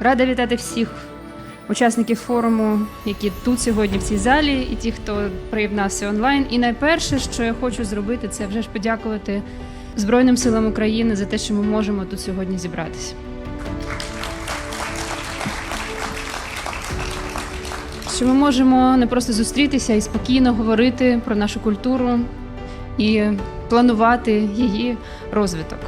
Рада вітати всіх учасників форуму, які тут сьогодні в цій залі, і ті, хто приєднався онлайн. І найперше, що я хочу зробити, це вже ж подякувати Збройним силам України за те, що ми можемо тут сьогодні зібратися. Що ми можемо не просто зустрітися і спокійно говорити про нашу культуру і планувати її розвиток.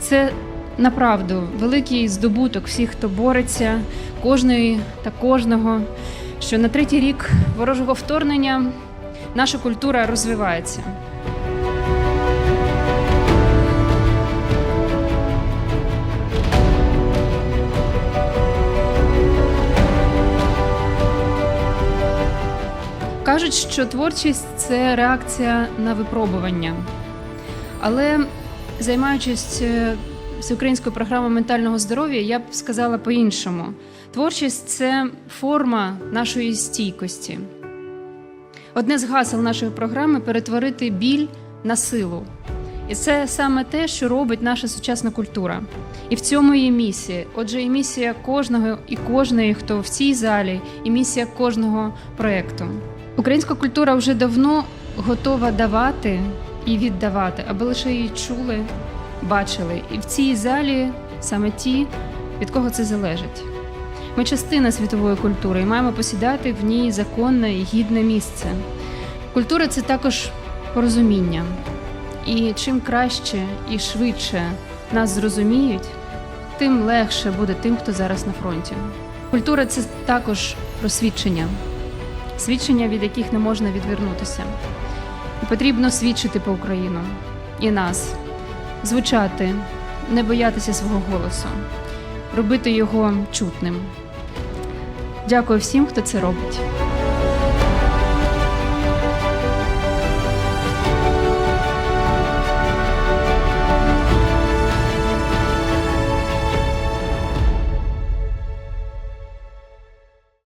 Це направду великий здобуток всіх, хто бореться, кожної та кожного, що на третій рік ворожого вторгнення наша культура розвивається. Кажуть, що творчість це реакція на випробування. Але займаючись е, всеукраїнською програмою ментального здоров'я, я б сказала по-іншому: творчість це форма нашої стійкості. Одне з гасел нашої програми перетворити біль на силу. І це саме те, що робить наша сучасна культура. І в цьому є місія. Отже, і місія кожного і кожної, хто в цій залі, і місія кожного проєкту. Українська культура вже давно готова давати і віддавати, аби лише її чули, бачили. І в цій залі саме ті, від кого це залежить. Ми частина світової культури і маємо посідати в ній законне і гідне місце. Культура це також порозуміння. І чим краще і швидше нас зрозуміють, тим легше буде тим, хто зараз на фронті. Культура це також про свідчення, свідчення, від яких не можна відвернутися. І потрібно свідчити по Україну і нас, звучати, не боятися свого голосу, робити його чутним. Дякую всім, хто це робить.